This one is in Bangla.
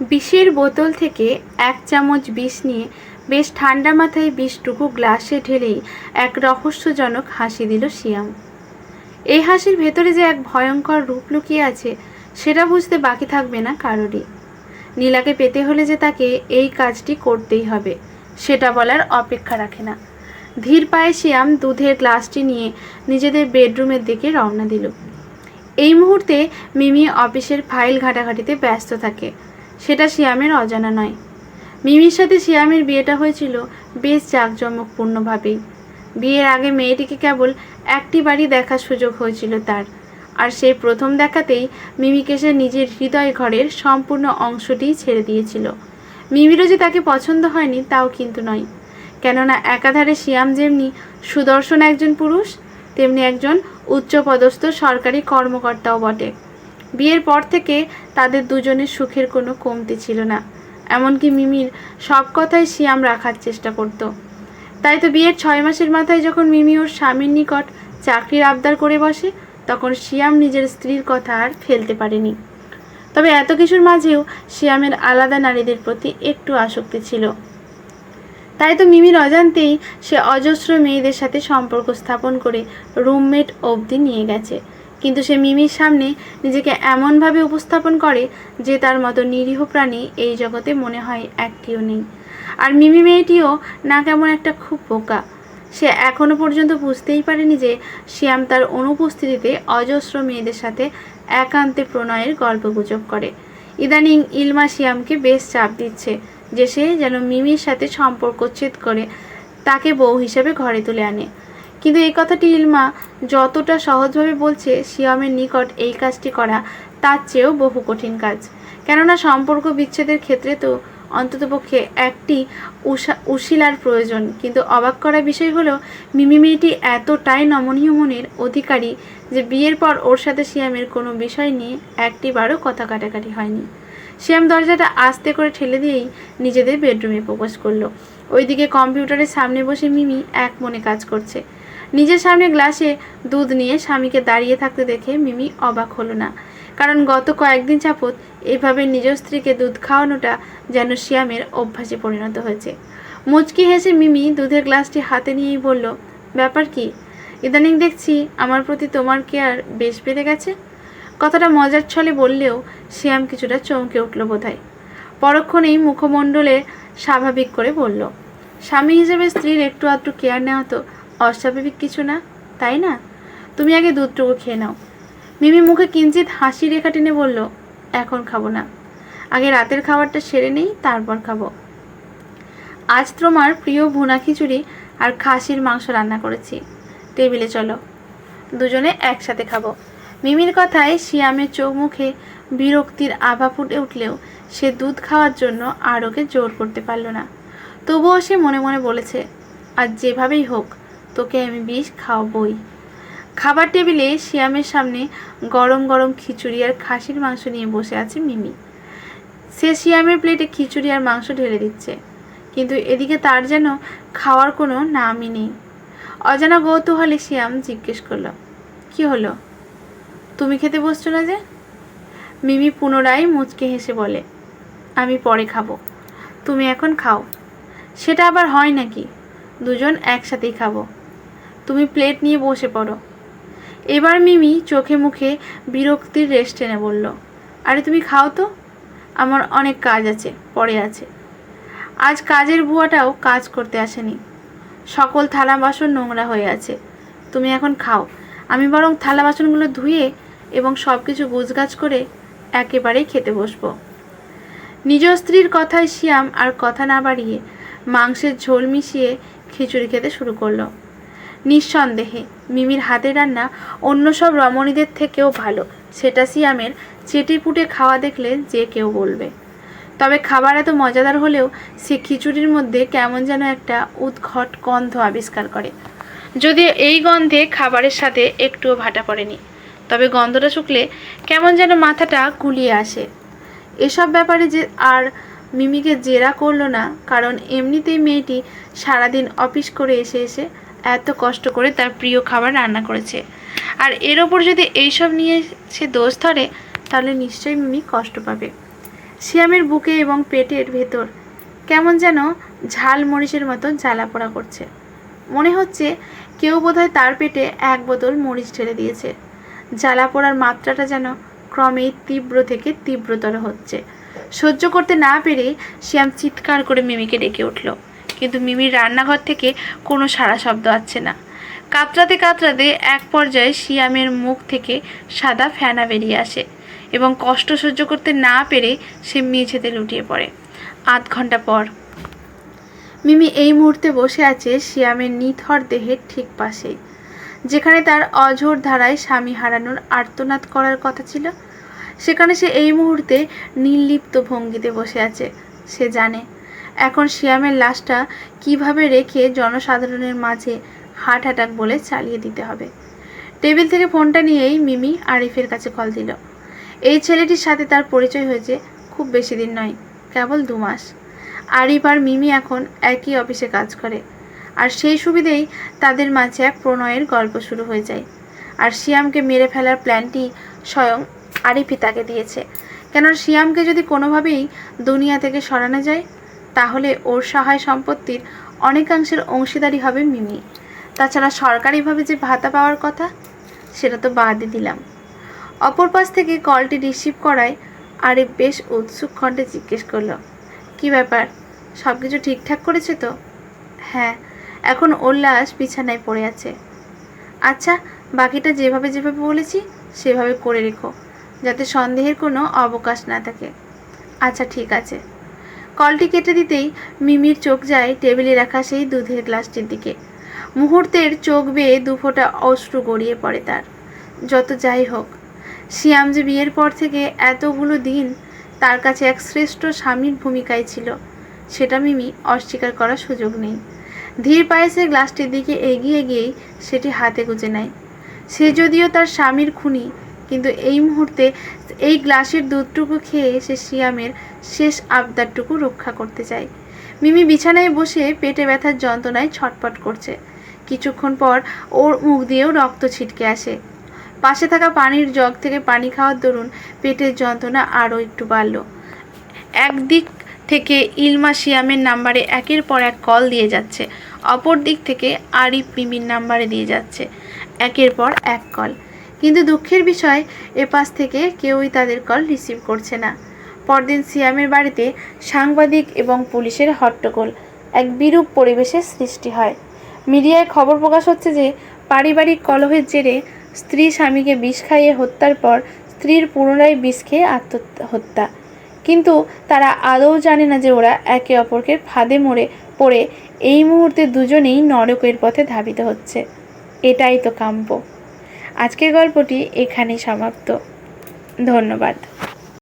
বিষের বোতল থেকে এক চামচ বিষ নিয়ে বেশ ঠান্ডা মাথায় বিষটুকু গ্লাসে ঢেলেই এক রহস্যজনক হাসি দিল শিয়াম। এই হাসির ভেতরে যে এক ভয়ঙ্কর রূপ লুকিয়ে আছে, সেটা বুঝতে বাকি থাকবে না কারোরই। নীলাকে পেতে হলে যে তাকে এই কাজটি করতেই হবে, সেটা বলার অপেক্ষা রাখে না। ধীর পায়ে শিয়াম দুধের গ্লাসটি নিয়ে নিজেদের বেডরুমের দিকে রওনা দিল। এই মুহূর্তে মিমি অফিসের ফাইল ঘাটাঘাটিতে ব্যস্ত থাকে। সেটা শিয়ামের অজানা নয়। মিমির সাথে শিয়ামের বিয়েটা হয়েছিল বেশ জাঁকজমকপূর্ণভাবেই। বিয়ের আগে মেয়েটিকে কেবল একটি বাড়ি দেখার সুযোগ হয়েছিল তার, আর সেই প্রথম দেখাতেই মিমিকে সে নিজের হৃদয় ঘরের সম্পূর্ণ অংশটিই ছেড়ে দিয়েছিল। মিমিরও যে তাকে পছন্দ হয়নি তাও কিন্তু নয়। কেননা একাধারে শিয়াম যেমনি সুদর্শন একজন পুরুষ, তেমনি একজন উচ্চপদস্থ সরকারি কর্মকর্তাও বটে। বিয়ের পর থেকে তাদের দুজনের সুখের কোনো কমতি ছিল না। এমনকি মিমির সব কথাই শিয়াম রাখার চেষ্টা করত। তাই তো বিয়ের ছয় মাসের মাথায় যখন মিমি ওর স্বামীর নিকট চাকরির আবদার করে বসে, তখন শিয়াম নিজের স্ত্রীর কথা আর ফেলতে পারেনি। তবে এত কিছুর মাঝেও শিয়ামের আলাদা নারীদের প্রতি একটু আসক্তি ছিল। তাই তো মিমির অজান্তেই সে অজস্র মেয়েদের সাথে সম্পর্ক স্থাপন করে রুমমেট অবধি নিয়ে গেছে। কিন্তু সে মিমির সামনে নিজেকে এমনভাবে উপস্থাপন করে যে তার মতো নিরীহ প্রাণী এই জগতে মনে হয় একটিও নেই। আর মিমি মেয়েটিও না কেমন একটা খুব বোকা। সে এখনও পর্যন্ত বুঝতেই পারেনি যে শ্যাম তার অনুপস্থিতিতে অজস্র মেয়েদের সাথে একান্তে প্রণয়ের গল্পগুজব করে। ইদানিং ইলমা শিয়ামকে বেশ চাপ দিচ্ছে যে সে যেন মিমির সাথে সম্পর্কচ্ছেদ করে তাকে বউ হিসেবে ঘরে তুলে আনে। কিন্তু এই কথাটি ইলমা যতটা সহজভাবে বলছে, শিয়ামের নিকট এই কাজটি করা তার চেয়েও বহু কঠিন কাজ। কেননা সম্পর্ক বিচ্ছেদের ক্ষেত্রে তো অন্ততপক্ষে একটি উশিলার প্রয়োজন। কিন্তু অবাক করা বিষয় হলো, মিমি মেয়েটি এতটাই নমনীয় মনের অধিকারী যে বিয়ের পর ওর সাথে শিয়ামের কোনো বিষয় নিয়ে একটিবারও কথা কাটাকাটি হয়নি। শ্যাম দরজাটা আস্তে করে ঠেলে দিয়েই নিজেদের বেডরুমে প্রবেশ করল। ওইদিকে কম্পিউটারের সামনে বসে মিমি এক মনে কাজ করছে। নিজের সামনে গ্লাসে দুধ নিয়ে স্বামীকে দাঁড়িয়ে থাকতে দেখে মিমি অবাক হলো না। কারণ গত কয়েকদিন যাবৎ এভাবে নিজ স্ত্রীকে দুধ খাওয়ানোটা যেন শ্যামের অভ্যাসে পরিণত হয়েছে। মুচকি হেসে মিমি দুধের গ্লাসটি হাতে নিয়েই বলল, ব্যাপার কি? ইদানিং দেখছি আমার প্রতি তোমার কেয়ার বেশ বেড়ে গেছে? কথাটা মজার ছলে বললেও শ্যাম কিছুটা চমকে উঠল বোধহয়। পরক্ষণেই মুখমণ্ডলে স্বাভাবিক করে বলল, স্বামী হিসেবে স্ত্রীর একটু আধটু কেয়ার নেওয়া তো অস্বাভাবিক কিছু না, তাই না? তুমি আগে দুধটুকু খেয়ে নাও। মিমি মুখে কিঞ্চিত হাসি রেখা টেনে বলল, এখন খাব না। আগে রাতের খাবারটা সেরে নেই, তারপর খাব। আজ তোমার প্রিয় ভুনা খিচুড়ি আর খাসির মাংস রান্না করেছি। টেবিলে চলো, দুজনে একসাথে খাব। মিমির কথায় শিয়ামের চোখ মুখে বিরক্তির আভা ফুটে উঠলেও সে দুধ খাওয়ার জন্য আর ওকে জোর করতে পারল না। তবুও সে মনে মনে বলেছে, আর যেভাবেই হোক তোকে আমি বিষ খাওয়াবই। খাবার টেবিলে শিয়ামের সামনে গরম গরম খিচুড়ি আর খাসির মাংস নিয়ে বসে আছে মিমি। সে শিয়ামের প্লেটে খিচুড়ি আর মাংস ঢেলে দিচ্ছে। কিন্তু এদিকে তার যেন খাওয়ার কোনো নামই নেই। অজানা কৌতূহলে শিয়াম জিজ্ঞেস করল, কি হলো? তুমি খেতে বসছো না যে? মিমি পুনরায় মুচকে হেসে বলে, আমি পরে খাব। তুমি এখন খাও। সেটা আবার হয় নাকি? দুজন একসাথেই খাব। তুমি প্লেট নিয়ে বসে পড়ো। এবার মিমি চোখে মুখে বিরক্তির রেস্ট টেনে বলল, আরে তুমি খাও তো। আমার অনেক কাজ আছে, পরে আছে। আজ কাজের বুয়াটাও কাজ করতে আসেনি। সকল থালা বাসন নোংরা হয়ে আছে। তুমি এখন খাও। আমি বরং থালা বাসনগুলো ধুয়ে এবং সব কিছু গুছগাছ করে একেবারেই খেতে বসবো নিজ স্ত্রীর কথায় শিয়াম আর কথা না বাড়িয়ে মাংসের ঝোল মিশিয়ে খিচুড়ি খেতে শুরু করল। নিঃসন্দেহে। মিমির হাতে রান্না অন্য সব রমণীদের থেকেও ভালো। সেটা সিয়ামের চেটেপুটে খাওয়া দেখলে যে কেউ বলবে। তবে খাবার এত মজাদার হলেও সে খিচুড়ির মধ্যে কেমন যেন একটা উৎকট গন্ধ আবিষ্কার করে। যদিও এই গন্ধে খাবারের সাথে একটুও ভাটা পড়েনি। তবে গন্ধটা শুকলে কেমন যেন মাথাটা কুলিয়ে আসে। এসব ব্যাপারে যে আর মিমিকে জেরা করল না, কারণ এমনিতেই মেয়েটি সারাদিন অফিস করে এসে এসে এত কষ্ট করে তার প্রিয় খাবার রান্না করেছে। আর এর ওপর যদি এইসব নিয়ে সে দোষ ধরে, তাহলে নিশ্চয়ই মিমি কষ্ট পাবে। শিয়ামের বুকে এবং পেটের ভেতর কেমন যেন ঝাল মরিচের মতো জ্বালা পোড়া করছে। মনে হচ্ছে কেউ বোধহয় তার পেটে এক বোতল মরিচ ঢেলে দিয়েছে। জ্বালা পোড়ার মাত্রাটা যেন ক্রমেই তীব্র থেকে তীব্রতর হচ্ছে। সহ্য করতে না পেরে শ্যাম চিৎকার করে মিমিকে ডেকে উঠল। কিন্তু মিমির রান্নাঘর থেকে কোনো সাড়া শব্দ আসছে না। কাতরাতে কাতরাতে এক পর্যায়ে শিয়ামের মুখ থেকে সাদা ফেনা বেরিয়ে আসে এবং কষ্ট সহ্য করতে না পেরে সে মেঝেতে লুটিয়ে পড়ে। আধ ঘণ্টা পর মিমি এই মুহূর্তে বসে আছে শিয়ামের নিথর দেহের ঠিক পাশেই, যেখানে তার অঝোর ধারায় স্বামী হারানোর আর্তনাদ করার কথা ছিল। সেখানে সে এই মুহূর্তে নির্লিপ্ত ভঙ্গিতে বসে আছে, সে জানে এখন শিয়ামের লাশটা কীভাবে রেখে জনসাধারণের মাঝে হার্ট অ্যাটাক বলে চালিয়ে দিতে হবে? টেবিল থেকে ফোনটা নিয়েই মিমি আরিফের কাছে কল দিল। এই ছেলেটির সাথে তার পরিচয় হয়েছে খুব বেশি দিন নয়, কেবল দু মাস। আরিফ আর মিমি এখন একই অফিসে কাজ করে। আর সেই সুবিধেই তাদের মাঝে এক প্রণয়ের গল্প শুরু হয়ে যায়। আর শিয়ামকে মেরে ফেলার প্ল্যানটি স্বয়ং আরিফই তাকে দিয়েছে। কেন শিয়ামকে যদি কোনোভাবেই দুনিয়া থেকে সরানো যায় তাহলে ওর সহায় সম্পত্তির অনেকাংশের অংশীদারি হবে মিমি। তাছাড়া সরকারিভাবে যে ভাতা পাওয়ার কথা, সেটা তো বাদই দিলাম। অপর পাশ থেকে কলটি রিসিভ করায় আরে বেশ উৎসুক খণ্ডে জিজ্ঞেস করল, কি ব্যাপার? সব কিছু ঠিকঠাক করেছে তো? হ্যাঁ এখন ওর লাশ বিছানায় পড়ে আছে। আচ্ছা বাকিটা যেভাবে যেভাবে বলেছি, সেভাবে করে রেখো, যাতে সন্দেহের কোনো অবকাশ না থাকে। আচ্ছা ঠিক আছে। কলটি কেটে দিতেই মিমির চোখ যায় টেবিলে রাখা সেই দুধের গ্লাসটির দিকে। মুহূর্তের চোখ বেয়ে দুফোঁটা অশ্রু গড়িয়ে পড়ে তার। যত যাই হোক, শিয়াম যে বিয়ের পর থেকে এতগুলো দিন তার কাছে এক শ্রেষ্ঠ স্বামীর ভূমিকায় ছিল, সেটা মিমি অস্বীকার করার সুযোগ নেই। ধীর পায়ে সে গ্লাসটির দিকে এগিয়ে গিয়েই সেটি হাতে গুজে নেয়। সে যদিও তার স্বামীর খুনি কিন্তু এই মুহূর্তে এই গ্লাসের দুধটুকু খেয়ে সে শিয়ামের শেষ আবদারটুকু রক্ষা করতে চায়। মিমি বিছানায় বসে পেটে ব্যথার যন্ত্রণায় ছটপট করছে। কিছুক্ষণ পর ওর মুখ দিয়েও রক্ত ছিটকে আসে। পাশে থাকা পানির জগ থেকে পানি খাওয়ার দরুন পেটের যন্ত্রণা আরও একটু বাড়ল। একদিক থেকে ইলমা শিয়ামের নাম্বারে একের পর এক কল দিয়ে যাচ্ছে। অপর দিক থেকে আরিফ মিমির নাম্বারে দিয়ে যাচ্ছে। একের পর এক কল। কিন্তু দুঃখের বিষয় এপাশ থেকে কেউই তাদের কল রিসিভ করছে না। পরদিন সিয়ামের বাড়িতে সাংবাদিক এবং পুলিশের হট্টগোল, এক বিরূপ পরিবেশের সৃষ্টি হয়। মিডিয়ায় খবর প্রকাশ হচ্ছে যে, পারিবারিক কলহের জেরে স্ত্রী স্বামীকে বিষ খাইয়ে হত্যার পর স্ত্রীর পুনরায় বিষ খেয়ে আত্মহত্যা। কিন্তু তারা আদৌ জানে না যে ওরা একে অপরকে ফাঁদে মরে পড়ে, এই মুহূর্তে দুজনেই নরকের পথে ধাবিত হচ্ছে। এটাই তো কাম্য। আজকের গল্পটি এখানেই সমাপ্ত। ধন্যবাদ।